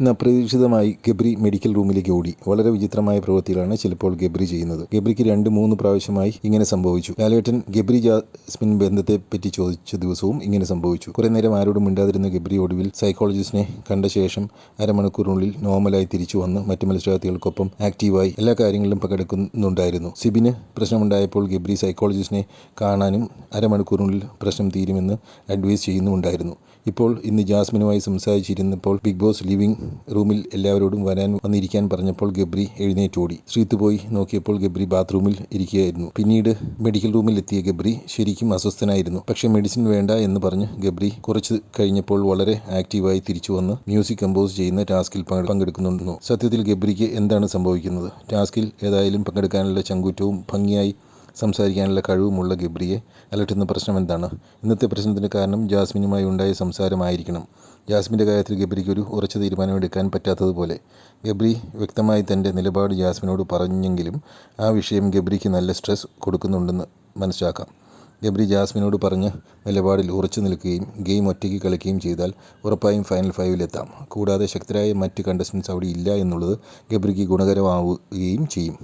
ഇന്ന് അപ്രതീക്ഷിതമായി ഗബ്രി മെഡിക്കൽ റൂമിലേക്ക് ഓടി. വളരെ വിചിത്രമായ പ്രവൃത്തികളാണ് ചിലപ്പോൾ ഗബ്രി ചെയ്യുന്നത്. ഗബ്രിക്ക് രണ്ട് മൂന്ന് പ്രാവശ്യമായി ഇങ്ങനെ സംഭവിച്ചു. ലാലേട്ടൻ ഗബ്രി ജാസ്മിൻ ബന്ധത്തെ പറ്റി ചോദിച്ച ദിവസവും ഇങ്ങനെ സംഭവിച്ചു. കുറേ നേരം ആരോടും മിണ്ടാതിരുന്ന ഗബ്രി ഒടുവിൽ സൈക്കോളജിസ്റ്റിനെ കണ്ട ശേഷം അരമണിക്കൂറിനുള്ളിൽ നോർമലായി തിരിച്ചു വന്ന് മറ്റു മത്സരാർത്ഥികൾക്കൊപ്പം ആക്റ്റീവായി എല്ലാ കാര്യങ്ങളിലും പങ്കെടുക്കുന്നുണ്ടായിരുന്നു. സിബിന് പ്രശ്നമുണ്ടായപ്പോൾ ഗബ്രി സൈക്കോളജിസ്റ്റിനെ കാണാനും അരമണിക്കൂറിനുള്ളിൽ പ്രശ്നം തീരുമെന്ന് അഡ്വൈസ് ചെയ്യുന്നുണ്ടായിരുന്നു ഇപ്പോൾ ഇന്ന് ജാസ്മിനുമായി സംസാരിച്ചിരുന്നപ്പോൾ ബിഗ് ബോസ് ലിവിംഗ് റൂമിൽ എല്ലാവരോടും വരാൻ വന്നിരിക്കാൻ പറഞ്ഞപ്പോൾ ഗബ്രി എഴുന്നേറ്റോടി ശ്രീത്ത് പോയി നോക്കിയപ്പോൾ ഗബ്രി ബാത്റൂമിൽ ഇരിക്കുകയായിരുന്നു. പിന്നീട് മെഡിക്കൽ റൂമിൽ എത്തിയ ഗബ്രി ശരിക്കും അസ്വസ്ഥനായിരുന്നു. പക്ഷേ മെഡിസിൻ വേണ്ട എന്ന് പറഞ്ഞ് ഗബ്രി കുറച്ച് കഴിഞ്ഞപ്പോൾ വളരെ ആക്റ്റീവായി തിരിച്ചു വന്ന് മ്യൂസിക് കമ്പോസ് ചെയ്യുന്ന ടാസ്കിൽ പങ്കെടുക്കുന്നുണ്ടെന്നു സത്യത്തിൽ ഗബ്രിക്ക് എന്താണ് സംഭവിക്കുന്നത്? ടാസ്കിൽ ഏതായാലും പങ്കെടുക്കാനുള്ള ചങ്കൂറ്റവും ഭംഗിയായി സംസാരിക്കാനുള്ള കഴിവുമുള്ള ഗബ്രിയെ അലട്ടുന്ന പ്രശ്നം എന്താണ് ഇന്നത്തെ പ്രശ്നത്തിന് കാരണം ജാസ്മിനുമായി ഉണ്ടായ സംസാരമായിരിക്കണം. ജാസ്മിന്റെ കാര്യത്തിൽ ഗബ്രിക്ക് ഒരു ഉറച്ച തീരുമാനമെടുക്കാൻ പറ്റാത്തതുപോലെ ഗബ്രി വ്യക്തമായി തന്റെ നിലപാട് ജാസ്മിനോട് പറഞ്ഞെങ്കിലും ആ വിഷയം ഗബ്രിക്ക് നല്ല സ്ട്രെസ് കൊടുക്കുന്നുണ്ടെന്ന് മനസ്സിലാക്കാം. ഗബ്രി ജാസ്മിനോട് പറഞ്ഞ നിലപാടിൽ ഉറച്ചു നിൽക്കുകയും ഗെയിം ഒറ്റയ്ക്ക് കളിക്കുകയും ചെയ്താൽ ഉറപ്പായും ഫൈനൽ ഫൈവിലെത്താം. കൂടാതെ ശക്തരായ മറ്റ് കണ്ടസ്റ്റൻസ് അവിടെ ഇല്ല എന്നുള്ളത് ഗബ്രിക്ക് ഗുണകരമാവുകയും ചെയ്യും.